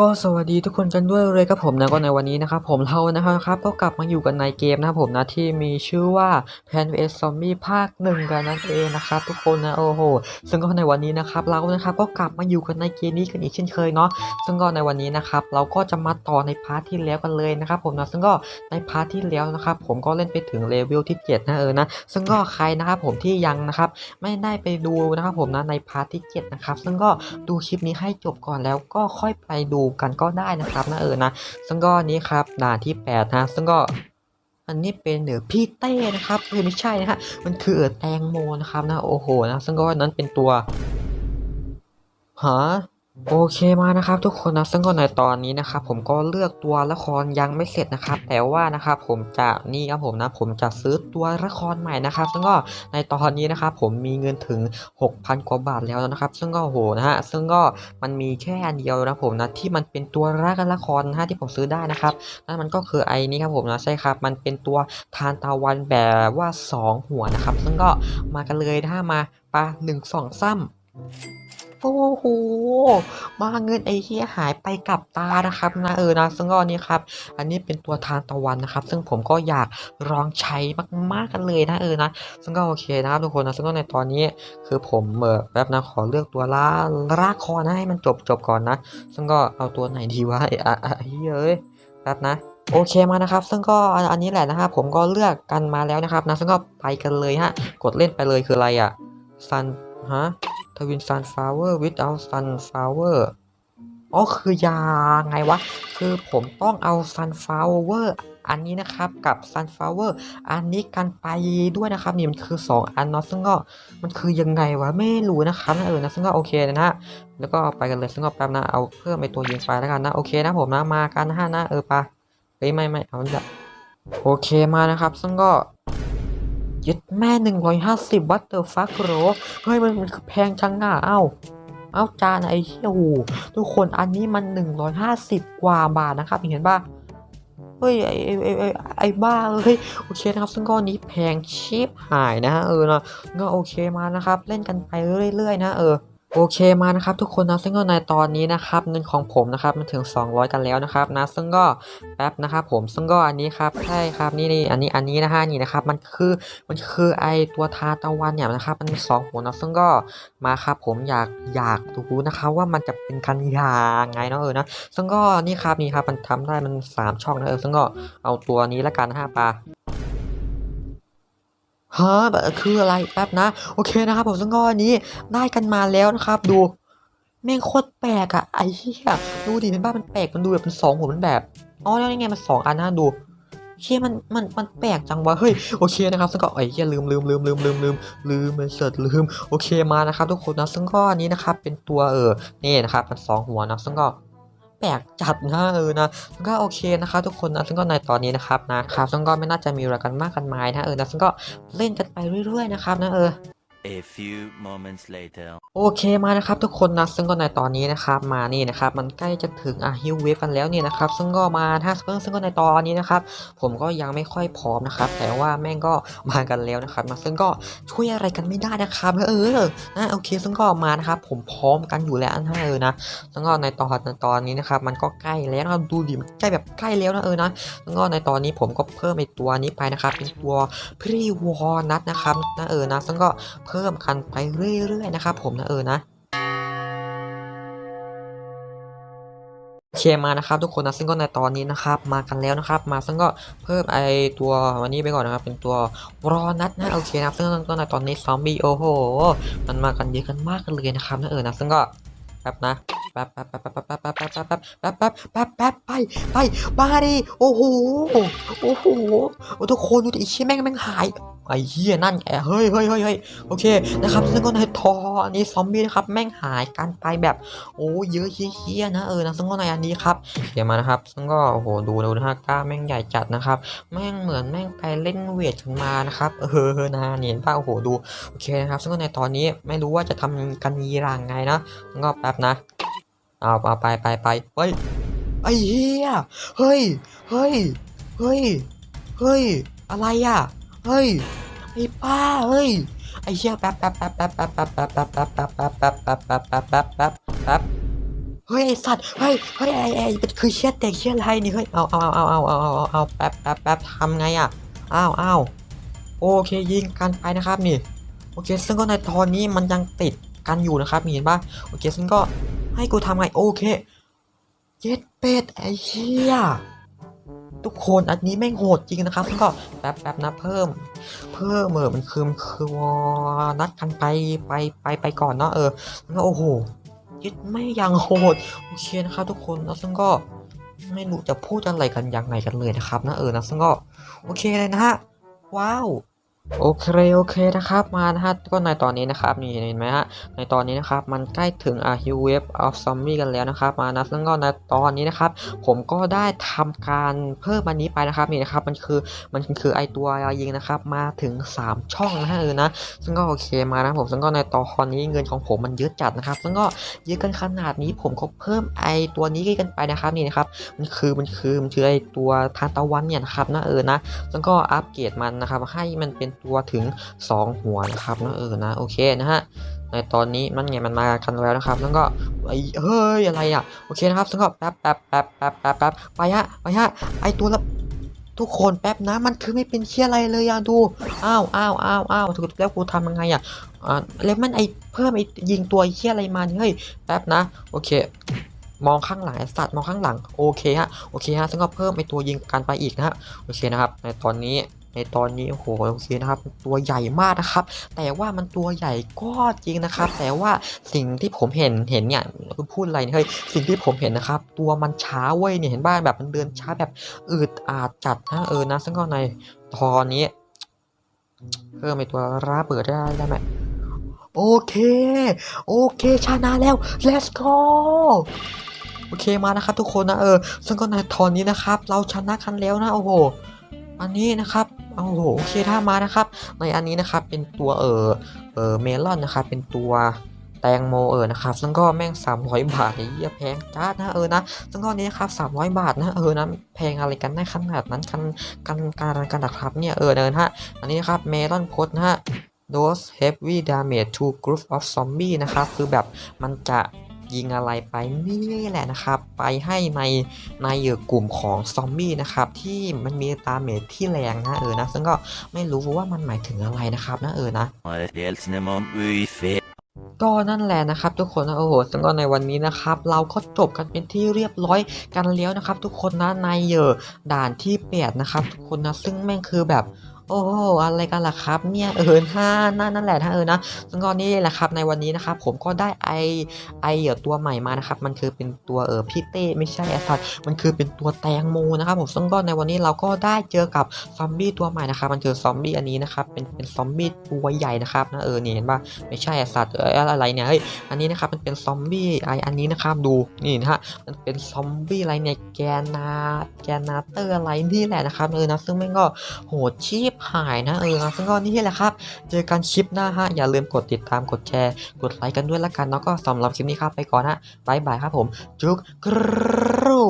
ก็สวัสดีทุกคนกันด้วยเลยครับผมนะก็ในวันนี้นะครับผมเรานะครับก็กลับมาอยู่กันในเกมนะครับผมนะที่มีชื่อว่า Plan vs Zombie ภาคหนึ่งกันนั่นเองนะครับทุกคนนะโอ้โหซึ่งก็ในวันนี้นะครับเรานะครับก็กลับมาอยู่กันในเกมนี้กันอีกเช่นเคยเนาะซึ่งก็ในวันนี้นะครับเราก็จะมาต่อในพาร์ทที่แล้วกันเลยนะครับผมนะซึ่งก็ในพาร์ทที่แล้วนะครับผมก็เล่นไปถึงเลเวลที่7นะเออนะซึ่งก็ใครนะครับผมที่ยังนะครับไม่ได้ไปดูนะครับผมนะในพาร์ทที่7นะครับซึ่งก็ดูคลิปนี้ให้จบก่อนแล้วก็ค่อยไปดูกันก็ได้นะครับนะเออนะซึ่งก็นี้ครับด่านที่8นะซึ่งก็อันนี้เป็นเหนือพี่เต้นะครับเฮ้ยไม่ใช่นะฮะมันคือเออแตงโมนะครับนะโอ้โหนะซึ่งก็นั้นเป็นตัวฮะ โอเคมานะครับทุกคนนะซึ่งก็ในตอนนี้นะครับผมก็เลือกตัวละครยังไม่เสร็จนะครับแต่ว่านะครับผมจะนี่ครับผมนะผมจะซื้อตัวละครใหม่นะครับซึ่งก็ในตอนนี้นะครับผมมีเงินถึง 6,000 กว่าบาทแล้วนะครับ ซึ่งก็โหนะฮะซึ่งก็มันมีแค่อันเดียวนะผมนะที่มันเป็นตัวรักละครนะฮะที่ผมซื้อได้นะครับนั่นมันก็คือไอ้นี่ครับผมนะใช่ครับมันเป็นตัวทานตะวันแบบว่า 2 หัวนะครับ ซึ่งก็มากันเลยนะฮะมาปะหนึ่งสองซ้ำ อ้โหมาเงินไอ้เหี้ยหายไปกับตานะครับนะเออนะซึ่งก็นี่ครับ อันนี้เป็นตัวทานตะวันนะครับ ซึ่งผมก็อยากลองใช้มากๆกันเลยนะเออนะ ซึ่งก็โอเคนะครับทุกคนนะซึ่งก็ในตอนนี้คือผมเออแป๊บนะขอเลือกตัวล่าราคอนะให้มันจบจบก่อนนะ ซึ่งก็เอาตัวไหนดีวะไอ้เฮ้ยเอ้ยแป๊บนะโอเคมานะครับ ซึ่งก็อันอันนี้แหละนะครับผมก็เลือกกันมาแล้วนะครับนะซึ่งก็ไปกันเลยฮะ กดเล่นไปเลยคืออะไรอะซันฮะ ทวินซันฟลาเวอร์ without sunflower อ๋อคือยาไงวะ คือผมต้องเอา sunflower อันนี้นะครับกับ sunflower อันนี้กันไปด้วยนะครับนี่มันคือ 2 อันเนาะซึ่งก็มันคือยังไงวะไม่รู้นะครับเออนะซึ่งก็โอเคนะฮะแล้วก็ไปกันเลยซึ่งก็แป๊บนะเอาเพิ่มไอตัวยิงไปแล้วกันนะโอเคนะผมนะมากันนะฮะนะเออปะเฮ้ยไม่ไม่เอาละโอเคมานะครับ ซึ่งก็ ยึดแม่150วัตเตอร์ฟักโรเฮ้ยมันมันแพงจังอะเอ้าเอ้าจานไอ้เหี้ยโหทุกคนอันนี้มัน150กว่าบาทนะครับเห็นป่ะเฮ้ยไอ้ไอ้ไอ้ไอ้ไอ้บ้าเฮ้ยโอเคนะครับซึ่งก้อนนี้แพงชิบหายนะฮะเออนะก็โอเคมานะครับ เล่นกันไปเรื่อยๆนะเออ โอเคมานะครับทุกคนนะซึ่งก็ในตอนนี้นะครับเงินของผมนะครับมันถึง 200 กันแล้วนะครับนะซึ่งก็แป๊บนะครับผมซึ่งก็อันนี้ครับใช่ครับนี่นี่อันนี้อันนี้นะฮะนี่นะครับมันคือมันคือไอตัวทาตะวันเนี่ยนะครับมันมีสองหัวนะซึ่งก็มาครับผมอยากอยากรู้นะครับว่ามันจะเป็นกันยังไงเนาะเออนะซึ่งก็นี่ครับนี่ครับมันทำได้มัน 3 ช่องนะเออซึ่งก็เอาตัวนี้ละกันห้าปลา ฮะแบบคืออะไรแป๊บนะ โอเคนะครับผมซึ่งกอนี้ได้กันมาแล้วนะครับ ดูแม่งโคตรแปลกอะไอ้เหี้ยดูดิเป็นบ้ามันแปลกมันดูแบบเป็นสองหัวมันแบบอ๋อแล้วยังไงมันสองอันนะดูเชี่ยมันมันมันแปลกจังวะเฮ้ยโอเคนะครับซึ่งก็ไอ้เหี้ยลืมลืมลืมลืมลืมลืมลืมมันเสิร์ชลืมโอเคมานะครับทุกคนนะซึ่งก็อันนี้นะครับเป็นตัวเออนี่นะครับมันสองหัวนะซึ่งก็ แปลกจัดนะเออนะซึ่งก็โอเคนะครับทุกคนนะซึ่งก็ในตอนนี้นะครับนะครับซึ่งก็ไม่น่าจะมีอะไรกันมากกันมายนะเออนะซึ่งก็เล่นกันไปเรื่อยๆนะครับนะเออ A few moments later. โอเคมานะครับทุกคนนะซึ่งก็ในตอนนี้นะครับมานี่นะครับมันใกล้จะถึงอะฮิวเวฟกันแล้วเนี่ยนะครับซึ่งก็มาถ้าซึ่งก็ในตอนนี้นะครับผมก็ยังไม่ค่อยพร้อมนะครับแต่ว่าแม่งก็มากันแล้วนะครับนะซึ่งก็ช่วยอะไรกันไม่ได้นะครับเออนะโอเคซึ่งก็มานะครับผมพร้อมกันอยู่แล้วนะเออนะซึ่งก็ในตอนในตอนนี้นะครับมันก็ใกล้แล้วนะดูดิมันใกล้แบบใกล้แล้วนะเออนะซึ่งก็ในตอนนี้ผมก็เพิ่มไอตัวนี้ไปนะครับเป็นตัวพรีวอลนัทนะครับนะเออนะซึ่งก็เพิ่มพิ่มกันไปเรื่อยๆนะครับผมนะเออนะโอเคมานะครับทุกคนนะซึ่งก็ในตอนนี้นะครับมากันแล้วนะครับ มาซึ่งก็เพิ่มไอตัววันนี้ไปก่อนนะครับ เป็นตัวรอนัดนะโอเคนะซึ่งก็ในตอนนี้ซอมบี้โอ้โหมันมากันเยอะกันมากกันเลยนะครับนะเออนะซึ่งก็แป๊บนะแป๊บแป๊บแป๊บแป๊บแป๊บแป๊บแป๊บแป๊บแป๊บแป๊บแป๊บแป๊บไปไปมาดิโอ้โหโอ้โหทุกคนดูดิไอ้เชี่ยแม่งแม่งหาย ไอ้เหี้ยนั่นแกเฮ้ยเฮ้ยเฮ้ยเฮ้ยโอเคนะครับซึ่งก็ในทออันนี้ซอมบี้นะครับแม่งหายกันไปแบบโอ้เยอะเฮี้ยนะเออนะซึ่งก็ในอันนี้ครับเดี๋ยวมานะครับซึ่งก็โอ้โหดูดูนะฮะกล้าแม่งใหญ่จัดนะครับแม่งเหมือนแม่งไปเล่นเวทกันมานะครับเออนะเห็นป่ะโอ้โหดูโอเคนะครับซึ่งก็ในตอนนี้ไม่รู้ว่าจะทำกันยีรังไงนะซึ่งก็แป๊บนะเอาเอาไปไปไปเฮ้ยไอ้เฮียเฮ้ยเฮ้ยเฮ้ยเฮ้ยอะไรอะ เฮ้ยไอ้ป้าเฮ้ยไอ้เหี้ยแป๊บแป๊บแป๊บแป๊บแป๊บแป๊บแป๊บแป๊บแป๊บแป๊บแป๊บแป๊บแป๊บแป๊บแป๊บแป๊บแป๊บเฮ้ยไอสัตว์เฮ้ยเฮ้ยไอไอเป็นคือเชี่ยเด็กเชี่ยอะไรนี่เฮ้ยเอาเอาเอาเอาเอาเอาเอาเอาแป๊บแป๊บแป๊บทำไงอะอ้าวอ้าวโอเคยิงกันไปนะครับนี่โอเคซึ่งก็ในตอนนี้มันยังติดกันอยู่นะครับมีเห็นปะโอเคซึ่งก็ให้กูทำไงโอเคเย็ดเป็ดไอเชี่ย ทุกคนอันนี้แม่งโหดจริงนะครับก็แป๊บแป๊บนะเพิ่ม เพิ่มเออมันคือมันคือวอนัดกันไปไปไปไปก่อนเนาะเออแล้วโอ้โหยึดไม่ยังโหดโอเคนะครับทุกคนแล้วซึ่งก็ไม่รู้จะพูดอะไรกันยังไงกันเลยนะครับนะเออนะซึ่งก็โอเคเลยนะฮะว้าว โอเคโอเคนะครับมานะฮะก็ในตอนนี้นะครับนี่เห็นไหมฮะในตอนนี้นะครับมันใกล้ถึงอาฮิวเวฟออฟซอมบี้กันแล้วนะครับมานะซึ่งก็ในตอนนี้นะครับผมก็ได้ทำการเพิ่มอันนี้ไปนะครับนี่นะครับมันคือมันคือไอตัวยิงนะครับมาถึง 3 ช่องนะฮะเออนะซึ่งก็โอเคมานะผมซึ่งก็ในตอนนี้เงินของผมมันเยอะจัดนะครับซึ่งก็เยอะกันขนาดนี้ผมก็เพิ่มไอตัวนี้กันไปนะครับนี่นะครับมันคือมันคือมันคือไอตัวทานตะวันเนี่ยนะครับนะเออนะซึ่งก็อัปเกรดมันนะครับให้มันเป็นตัวถึง 2 หัวนะครับนะเออนะโอเคนะฮะในตอนนี้มันไงมันมากันแล้วนะครับแล้วก็ไอ้เฮ้ยอะไรอะโอเคนะครับซึ่งก็แป๊บแป๊บแป๊บแป๊บแป๊บแป๊บไปฮะไปฮะไอตัวละทุกคนแป๊บนะมันคือไม่เป็นเชี่ยอะไรเลยอะดูอ้าวอ้าวอ้าวอ้าวถูกแล้วกูทำยังไงอะอ่าแล้วมันไอเพิ่มไอยิงตัวเชี่ยอะไรมาเฮ้ยแป๊บนะโอเคมองข้างหลังสัตว์มองข้างหลังโอเคฮะโอเคฮะซึ่งก็เพิ่มไอตัวยิงกันไปอีกนะฮะโอเคนะครับในตอนนี้ ในตอนนี้โอ้โหโอเคนะครับตัวใหญ่มากนะครับ แต่ว่ามันตัวใหญ่ก็จริงนะครับ แต่ว่าสิ่งที่ผมเห็นเห็นเนี่ยคือพูดอะไรเฮ้ยสิ่งที่ผมเห็นนะครับ ตัวมันช้าเว้ยเนี่ยเห็นบ้างแบบมันเดินช้าแบบอืดอาดจัดนะเออนะซึ่งก็ในตอนนี้เพิ่มไอตัวราเบิดได้ได้ไหมโอเค โอเคชนะแล้ว let's go โอเคมานะครับทุกคนนะเออ ซึ่งก็ในตอนนี้นะครับ เราชนะกันแล้วนะโอ้โห อันนี้นะครับ โอ้โหโอเคถ้ามานะครับ ในอันนี้นะครับเป็นตัวเออเออเมลอนนะครับเป็นตัวแตงโมเออนะครับซึ่งก็แม่ง 300 บาทเหี้ยแพงจ้าดนะเออนะซึ่งก็นี้ครับ300 บาทนะเออนะแพงอะไรกันได้ขนาดนั้นกันกันการอะไรกันนะครับเนี่ยเออเดินฮะอันนี้นะครับเมลอนโคดนะฮะ dose heavy damage to group of zombie นะครับ คือแบบมันจะ ยิงอะไรไปนี่แหละนะครับ ไปให้ในในเอ่อกลุ่มของซอมบี้นะครับที่มันมีตาเมจที่แรงนะเออนะซึ่งก็ไม่รู้ว่ามันหมายถึงอะไรนะครับนะเออนะ Hjälsnemom Uife. ก็นั่นแหละนะครับ ทุกคนนะโอ้โหซึ่งก็ในวันนี้นะครับ เราก็จบกันเป็นที่เรียบร้อยกันแล้วนะครับ ทุกคนนะในเออด่านที่แปดนะครับ ทุกคนนะซึ่งแม่งคือแบบ โอ้โหอะไรกันล่ะครับเนี่ยเออห้านั่นนั่นแหละท่านเออนะซึ่งก็นี่แหละครับในวันนี้นะครับผมก็ได้ไอไอเออตัวใหม่มานะครับมันคือเป็นตัวเออพี่เต้ไม่ใช่อสัตว์มันคือเป็นตัวแตงโมนะครับผมซึ่งก็ในวันนี้เราก็ได้เจอกับซอมบี้ตัวใหม่นะครับมันคือซอมบี้อันนี้นะครับเป็นเป็นซอมบี้ตัวใหญ่นะครับนะเออนี่เห็นปะไม่ใช่อสัตว์เอออะไรเนี่ยเฮ้ยอันนี้นะครับมันเป็นซอมบี้ไออันนี้นะครับดูนี่นะฮะมันเป็นซอมบี้อะไรเนี่ยแกนาแกนาเตอร์อะไรนี่แหละนะครับเออนะซึ่งแม่งก็โหดชีพหายนะเออนะซึ่งก็นี่แหละครับ เจอกันคลิปหน้าฮะ อย่าลืมกดติดตามกดแชร์ กดไลค์กันด้วยละกันแล้วก็สำหรับคลิปนี้ครับไปก่อนฮะบายบายครับผม จุกกรู